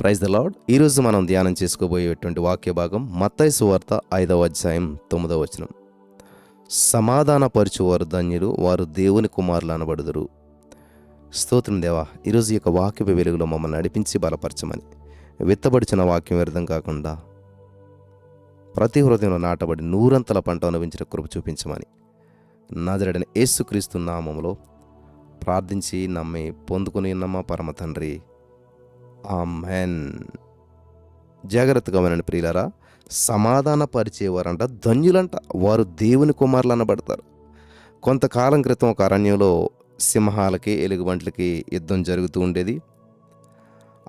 Praise the lord ఈరోజు మనం ధ్యానం చేసుకోబోయేటువంటి వాక్య భాగం మత్తయి సువార్త ఐదవ అధ్యాయం తొమ్మిదవ వచనం. సమాధానపరచువారు ధన్యులు వారు దేవుని కుమారులు అనబడుదురు. స్తోత్రం దేవా ఈరోజు యొక్క వాక్య వెలుగులో మమ్మల్ని నడిపించి బలపరచమని. విత్తబడిచిన వాక్యం వ్యర్థం కాకుండా ప్రతి హృదయంలో నాటబడి నూరంతల పంట అనుభవించిన కృప చూపించమని. నాజరడని యేసుక్రీస్తు నామంలో ప్రార్థించి నమ్మి పొందుకుని నమ్మ పరమ తండ్రి. ఆమెన్. జాగ్రత్తగా వినండి ప్రియులరా సమాధాన పరిచేవారంట ధన్యులంట. వారు దేవుని కుమారులు అనబడతారు. కొంతకాలం క్రితం ఒక అరణ్యంలో సింహాలకి ఎలుగుబంట్లకి యుద్ధం జరుగుతూ ఉండేది.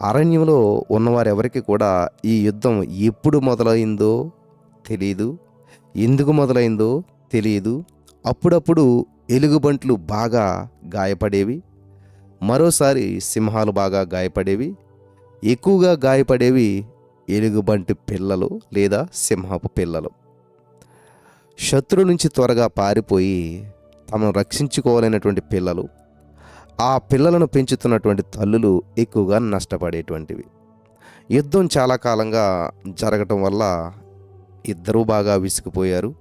అరణ్యంలో ఉన్నవారెవరికి కూడా ఈ యుద్ధం ఎప్పుడు మొదలైందో తెలియదు ఎందుకు మొదలైందో తెలియదు అప్పుడప్పుడు ఎలుగుబంట్లు బాగా గాయపడేవి. మరోసారి సింహాలు బాగా గాయపడేవి. ఎక్కువగా గాయపడేవి ఎలుగుబంటి పిల్లలు లేదా సింహపు పిల్లలు. శత్రు నుంచి త్వరగా పారిపోయి తమను రక్షించుకోవాలైనటువంటి పిల్లలు ఆ పిల్లలను పెంచుతున్నటువంటి తల్లులు ఎక్కువగా నష్టపడేటువంటివి. యుద్ధం చాలా కాలంగా జరగటం వల్ల ఇద్దరూ బాగా విసిగిపోయారు.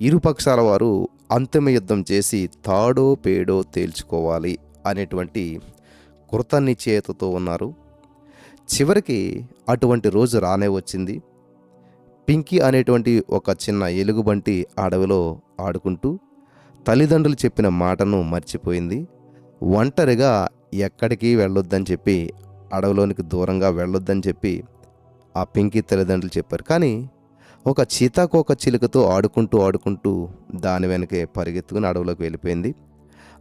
ఇరుపక్షాల వారు అంతిమ యుద్ధం చేసి తాడో పేడో తేల్చుకోవాలి అనేటువంటి కృత నిశ్చయతతో ఉన్నారు. చివరికి అటువంటి రోజు రానే వచ్చింది. పింకీ అనేటువంటి ఒక చిన్న ఎలుగుబంటి అడవిలో ఆడుకుంటూ తల్లిదండ్రులు చెప్పిన మాటను మర్చిపోయింది. ఒంటరిగా ఎక్కడికి వెళ్ళొద్దని చెప్పి అడవిలోనికి దూరంగా వెళ్ళొద్దని చెప్పి ఆ పింకీ తల్లిదండ్రులు చెప్పారు. కానీ ఒక చీతాకోక చిలుకతో ఆడుకుంటూ ఆడుకుంటూ దాని వెనకే పరిగెత్తుకుని అడవిలోకి వెళ్ళిపోయింది.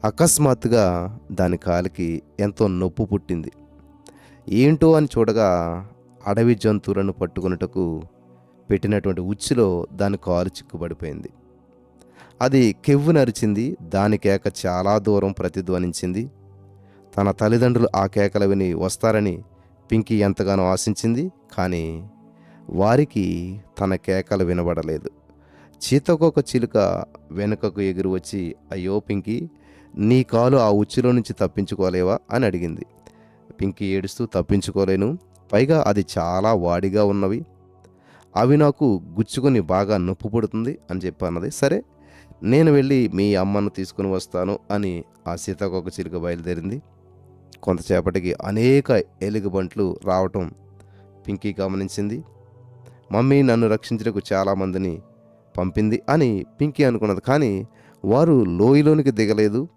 అకస్మాత్తుగా దాని కాలికి ఎంతో నొప్పి పుట్టింది. ఏంటో అని చూడగా అడవి జంతువులను పట్టుకున్నటకు పెట్టినటువంటి ఉచ్చులో దాని కాలు చిక్కుబడిపోయింది. అది కెవ్వు నరిచింది దాని కేక చాలా దూరం ప్రతిధ్వనించింది. తన తల్లిదండ్రులు ఆ కేకలు విని వస్తారని పింకీ ఎంతగానో ఆశించింది కానీ వారికి తన కేకలు వినబడలేదు. చీతకొక చిలుక వెనుకకు ఎగురు వచ్చి అయ్యో పింకీ నీ కాలు ఆ ఉచ్చులో నుంచి తప్పించుకోలేవా? అని అడిగింది. పింకీ ఏడుస్తూ తప్పించుకోలేను. పైగా అది చాలా వాడిగా ఉన్నవి. అవి నాకు గుచ్చుకొని బాగా నొప్పి పుడుతుంది అని చెప్పి అన్నది. సరే నేను వెళ్ళి మీ అమ్మను తీసుకుని వస్తాను అని ఆ సీతాకోక చిలుక బయలుదేరింది. కొంతసేపటికి అనేక ఎలుగుబంట్లు రావటం పింకీ గమనించింది. మమ్మీ నన్ను రక్షించడానికి చాలామందిని పంపింది అని పింకీ అనుకున్నది. కానీ వారు లోయలోనికి దిగలేదు.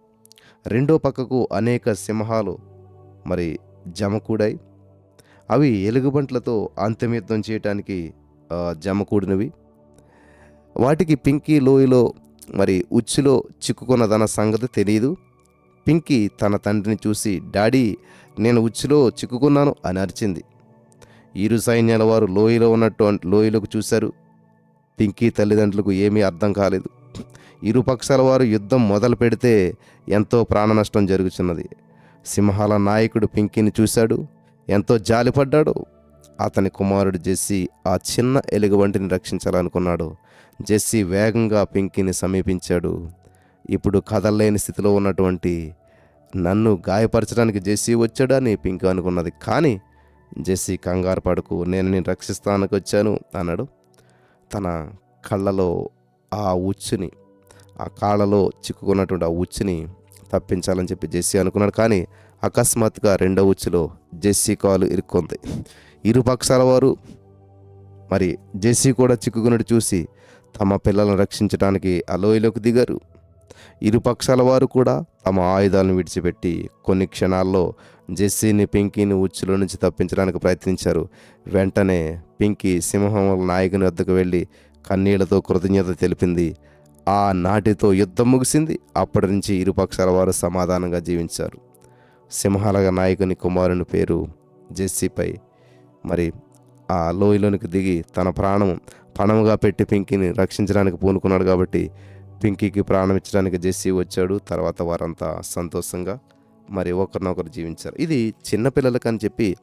రెండో పక్కకు అనేక సింహాలు మరి జమకూడాయి. అవి ఎలుగుబంట్లతో అంత్యమిత్తం చేయటానికి జమకూడినవి. వాటికి పింకీ లోయలో మరి ఉచ్చులో చిక్కుకున్నదన్న సంగతి తెలియదు పింకీ తన తండ్రిని చూసి డాడీ నేను ఉచ్చులో చిక్కుకున్నాను అని అరిచింది. ఇరు సైన్యాల వారు లోయలో ఉన్నట్టు లోయలోకి చూశారు. పింకీ తల్లిదండ్రులకు ఏమీ అర్థం కాలేదు. ఇరు పక్షాల వారు యుద్ధం మొదలు పెడితే ఎంతో ప్రాణ నష్టం జరుగుతున్నది సింహాల నాయకుడు పింకీని చూశాడు. ఎంతో జాలిపడ్డాడు. అతని కుమారుడు జెస్సీ ఆ చిన్న ఎలుగుబంటిని రక్షించాలనుకున్నాడు. జెస్సీ వేగంగా పింకీని సమీపించాడు. ఇప్పుడు కదలలేని స్థితిలో ఉన్నటువంటి నన్ను గాయపరచడానికి జెస్సీ వచ్చాడని పింకీ అనుకున్నది. కానీ జెస్సీ కంగారు పడుకు నేను నేను రక్షిస్తానికి వచ్చాను అన్నాడు. తన కళ్ళలో ఆ ఉచ్చుని ఆ కాళ్ళలో చిక్కుకున్నటువంటి ఆ ఉచ్చుని తప్పించాలని చెప్పి జెస్సీ అనుకున్నాడు. కానీ అకస్మాత్తుగా రెండవ ఉచ్చులో జెస్సీ కాలు ఇరుక్కుంది. ఇరు పక్షాల వారు మరి జెస్సీ కూడా చిక్కుకున్నట్టు చూసి తమ పిల్లలను రక్షించడానికి అలోయలోకి దిగారు. ఇరు పక్షాల వారు కూడా తమ ఆయుధాలను విడిచిపెట్టి కొన్ని క్షణాల్లో జెస్సీని పింకీని ఉచ్చులో నుంచి తప్పించడానికి ప్రయత్నించారు. వెంటనే పింకీ సింహం నాయకుని వద్దకు వెళ్ళి కన్నీళ్ళతో కృతజ్ఞత తెలిపింది. ఆ నాటితో యుద్ధం ముగిసింది. అప్పటి నుంచి ఇరు పక్షాల వారు సమాధానంగా జీవించారు. సింహాలగ నాయకుని కుమారుని పేరు జెస్సీపై. మరి ఆ లోయలోనికి దిగి తన ప్రాణం పణముగా పెట్టి పింకీని రక్షించడానికి పూనుకున్నాడు కాబట్టి పింకీకి ప్రాణం ఇచ్చడానికి జెస్సీ వచ్చాడు. తర్వాత వారంతా సంతోషంగా మరి ఒకరినొకరు జీవించారు. ఇది చిన్నపిల్లలకని చెప్పి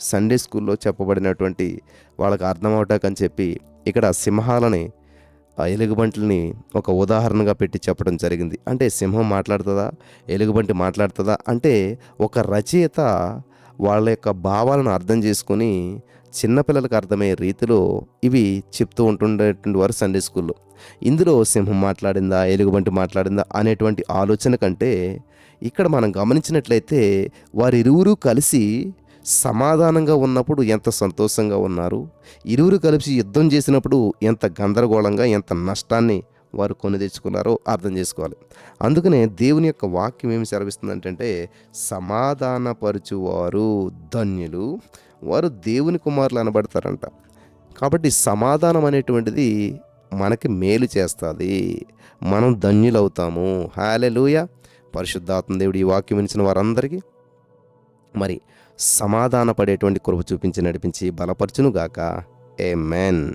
సండే స్కూల్లో చెప్పబడినటువంటి వాళ్ళకి అర్థం అవటాకని చెప్పి ఇక్కడ సింహాలని ఎలుగుబంటిని ఒక ఉదాహరణగా పెట్టి చెప్పడం జరిగింది. అంటే సింహం మాట్లాడుతుందా? ఎలుగుబంటి మాట్లాడుతుందా? అంటే ఒక రచయిత వాళ్ళ యొక్క భావాలను అర్థం చేసుకొని చిన్నపిల్లలకు అర్థమయ్యే రీతిలో ఇవి చెప్తూ ఉంటుండేటువంటి వారు సండే స్కూల్లో. ఇందులో సింహం మాట్లాడిందా? ఎలుగుబంటి మాట్లాడిందా? అనేటువంటి ఆలోచన కంటే ఇక్కడ మనం గమనించినట్లయితే వారిరువురు కలిసి సమాధానంగా ఉన్నప్పుడు ఎంత సంతోషంగా ఉన్నారు? ఇరువురు కలిసి యుద్ధం చేసినప్పుడు ఎంత గందరగోళంగా ఎంత నష్టాన్ని వారు కొని తెచ్చుకున్నారో అర్థం చేసుకోవాలి. అందుకనే దేవుని యొక్క వాక్యం ఏమి సెలవిస్తుందంటే సమాధానపరచువారు ధన్యులు వారు దేవుని కుమారులు అనబడతారంట. కాబట్టి సమాధానం అనేటువంటిది మనకి మేలు చేస్తుంది. మనం ధన్యులవుతాము. హాలెలూయ! పరిశుద్ధాత్మ దేవుడు ఈ వాక్యం వినిచిన వారందరికీ మరి సమాధానపడేటువంటి కృప చూపించి నడిపించి బలపరచునుగాక. ఏ మెన్